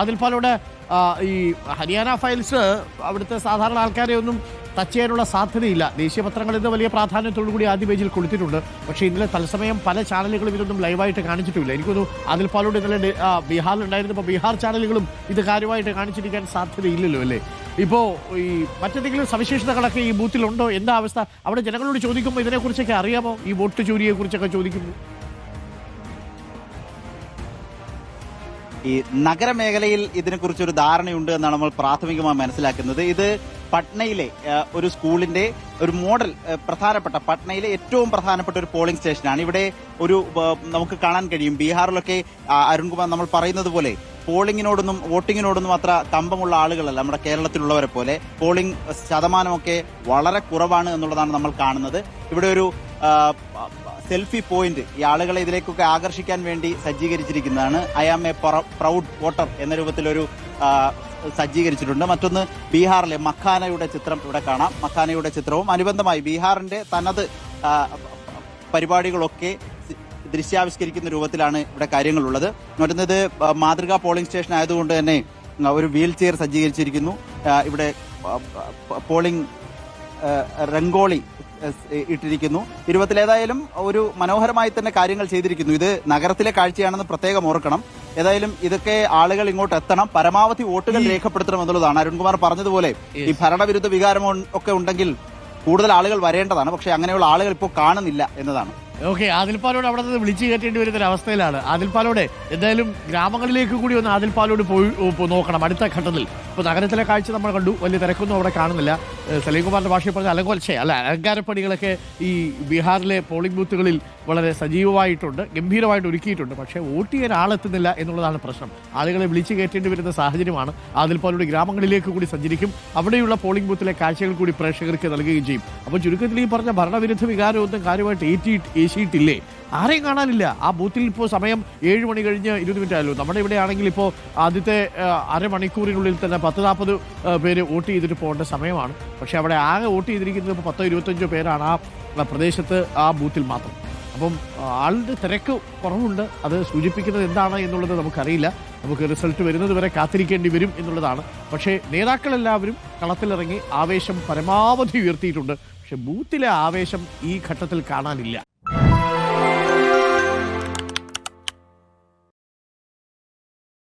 അതിൽപാലോട് ഈ ഹരിയാന ഫയൽസ് അവിടുത്തെ സാധാരണ ആൾക്കാരെ ഒന്നും ടച്ച് ചെയ്യാനുള്ള സാധ്യതയില്ല. ദേശീയ പത്രങ്ങൾ ഇന്ന് വലിയ പ്രാധാന്യത്തോടു കൂടി ആദ്യ പേജിൽ കൊടുത്തിട്ടുണ്ട്. പക്ഷേ ഇന്നലെ തത്സമയം പല ചാനലുകളും ഇതൊന്നും ലൈവായിട്ട് കാണിച്ചിട്ടില്ല. എനിക്കൊന്നു അതിൽപാലോട് ഇന്നലെ ബീഹാറിലുണ്ടായിരുന്നപ്പോൾ ബീഹാർ ചാനലുകളും ഇത് കാര്യമായിട്ട് കാണിച്ചിരിക്കാൻ സാധ്യതയില്ലല്ലോ അല്ലേ? ഇപ്പോൾ ഈ മറ്റെന്തെങ്കിലും സവിശേഷതകളൊക്കെ ഈ ബൂത്തിലുണ്ടോ എന്താ അവസ്ഥ? അവിടെ ജനങ്ങളോട് ചോദിക്കുമ്പോൾ ഇതിനെക്കുറിച്ചൊക്കെ അറിയാമോ? ഈ വോട്ട് ചോരിയെക്കുറിച്ചൊക്കെ ചോദിക്കുമ്പോൾ ഈ നഗരമേഖലയിൽ ഇതിനെക്കുറിച്ച് ഒരു ധാരണയുണ്ട് എന്നാണ് നമ്മൾ പ്രാഥമികമായി മനസ്സിലാക്കുന്നത്. ഇത് പട്നയിലെ ഒരു സ്കൂളിന്റെ ഒരു മോഡൽ പ്രധാനപ്പെട്ട പട്നയിലെ ഏറ്റവും പ്രധാനപ്പെട്ട ഒരു പോളിംഗ് സ്റ്റേഷനാണ്. ഇവിടെ ഒരു നമുക്ക് കാണാൻ കഴിയും. ബീഹാറിലൊക്കെ അരുൺകുമാർ നമ്മൾ പറയുന്നത് പോലെ പോളിങ്ങിനോടൊന്നും വോട്ടിങ്ങിനോടൊന്നും അത്ര കമ്പമുള്ള ആളുകളല്ല നമ്മുടെ കേരളത്തിലുള്ളവരെ പോലെ. പോളിംഗ് ശതമാനമൊക്കെ വളരെ കുറവാണ് എന്നുള്ളതാണ് നമ്മൾ കാണുന്നത്. ഇവിടെ ഒരു സെൽഫി പോയിന്റ് ഈ ആളുകളെ ഇതിലേക്കൊക്കെ ആകർഷിക്കാൻ വേണ്ടി സജ്ജീകരിച്ചിരിക്കുന്നതാണ്. I am a proud voter എന്ന രൂപത്തിലൊരു സജ്ജീകരിച്ചിട്ടുണ്ട്. മറ്റൊന്ന് ബീഹാറിലെ മഖാനയുടെ ചിത്രം ഇവിടെ കാണാം. മഖാനയുടെ ചിത്രവും അനുബന്ധമായി ബീഹാറിന്റെ തനത് പരിപാടികളൊക്കെ ദൃശ്യാവിഷ്കരിക്കുന്ന രൂപത്തിലാണ് ഇവിടെ കാര്യങ്ങളുള്ളത്. മറ്റൊന്നത് മാതൃകാ പോളിംഗ് സ്റ്റേഷൻ ആയതുകൊണ്ട് തന്നെ ഒരു വീൽ ചെയർ സജ്ജീകരിച്ചിരിക്കുന്നു. ഇവിടെ പോളിംഗ് ആ, രംഗോളി ഇട്ടിരിക്കുന്നു. ഇരുപത്തിലേതായാലും ഒരു മനോഹരമായി തന്നെ കാര്യങ്ങൾ ചെയ്തിരിക്കുന്നു. ഇത് നഗരത്തിലെ കാഴ്ചയാണെന്ന് പ്രത്യേകം ഓർക്കണം. ഏതായാലും ഇതൊക്കെ ആളുകൾ ഇങ്ങോട്ട് എത്തണം. പരമാവധി വോട്ടുകൾ രേഖപ്പെടുത്തണം എന്നുള്ളതാണ്. അരുൺകുമാർ പറഞ്ഞതുപോലെ ഈ ഭരണവിരുദ്ധ വികാരം ഒക്കെ ഉണ്ടെങ്കിൽ കൂടുതൽ ആളുകൾ വരേണ്ടതാണ്. പക്ഷെ അങ്ങനെയുള്ള ആളുകൾ ഇപ്പോൾ കാണുന്നില്ല എന്നതാണ്. ഓക്കെ ആദിൽപാലോട് അവിടെ നിന്ന് വിളിച്ചു കയറ്റേണ്ടി വരുന്ന ഒരു അവസ്ഥയിലാണ്. ആദിൽപാലോട് എന്തായാലും ഗ്രാമങ്ങളിലേക്ക് കൂടി ഒന്ന് ആദിൽപാലോട് പോയി നോക്കണം അടുത്ത ഘട്ടത്തിൽ. ഇപ്പോൾ നഗരത്തിലെ കാഴ്ച നമ്മൾ കണ്ടു. വലിയ തിരക്കൊന്നും അവിടെ കാണുന്നില്ല. ഏഹ് സലീംകുമാറിന്റെ ഭാഷയിൽ പറഞ്ഞ അലങ്കോൽച്ചേ അല്ല അലങ്കാരപ്പണികളൊക്കെ ഈ ബീഹാറിലെ പോളിംഗ് ബൂത്തുകളിൽ വളരെ സജീവമായിട്ടുണ്ട് ഗംഭീരമായിട്ട് ഒരുക്കിയിട്ടുണ്ട്. പക്ഷേ വോട്ട് ചെയ്യാൻ ആളെത്തുന്നില്ല എന്നുള്ളതാണ് പ്രശ്നം. ആളുകളെ വിളിച്ചു കയറ്റേണ്ടി വരുന്ന സാഹചര്യമാണ്. അതിൽ പോലുള്ള ഗ്രാമങ്ങളിലേക്ക് കൂടി സഞ്ചരിക്കും. അവിടെയുള്ള പോളിംഗ് ബൂത്തിലെ കാഴ്ചകൾ കൂടി പ്രേക്ഷകർക്ക് നൽകുകയും ചെയ്യും. അപ്പോൾ ചുരുക്കത്തിൽ ഈ പറഞ്ഞ ഭരണവിരുദ്ധ വികാരമൊന്നും കാര്യമായിട്ട് ഏറ്റി ഏശിയിട്ടില്ലേ? ആരെയും കാണാനില്ല. ആ ബൂത്തിൽ ഇപ്പോൾ സമയം ഏഴ് മണി കഴിഞ്ഞ് ഇരുപത് മിനിറ്റ് ആയല്ലോ. നമ്മുടെ ഇവിടെ ആണെങ്കിൽ ഇപ്പോൾ ആദ്യത്തെ അരമണിക്കൂറിനുള്ളിൽ തന്നെ പത്ത് നാൽപ്പത് പേര് വോട്ട് ചെയ്തിട്ട് പോകേണ്ട സമയമാണ്. പക്ഷേ അവിടെ ആകെ വോട്ട് ചെയ്തിരിക്കുന്നത് ഇപ്പോൾ പത്തോ ഇരുപത്തഞ്ചോ പേരാണ് ആ പ്രദേശത്ത് ആ ബൂത്തിൽ മാത്രം. അപ്പം ആളുടെ തിരക്ക് കുറവുണ്ട്. അത് സൂചിപ്പിക്കുന്നത് എന്താണ് എന്നുള്ളത് നമുക്കറിയില്ല. നമുക്ക് റിസൾട്ട് വരുന്നത് വരെ കാത്തിരിക്കേണ്ടി വരും എന്നുള്ളതാണ്. പക്ഷേ നേതാക്കളെല്ലാവരും കളത്തിലിറങ്ങി ആവേശം പരമാവധി ഉയർത്തിയിട്ടുണ്ട്. പക്ഷേ ബൂത്തിലെ ആവേശം ഈ ഘട്ടത്തിൽ കാണാനില്ല.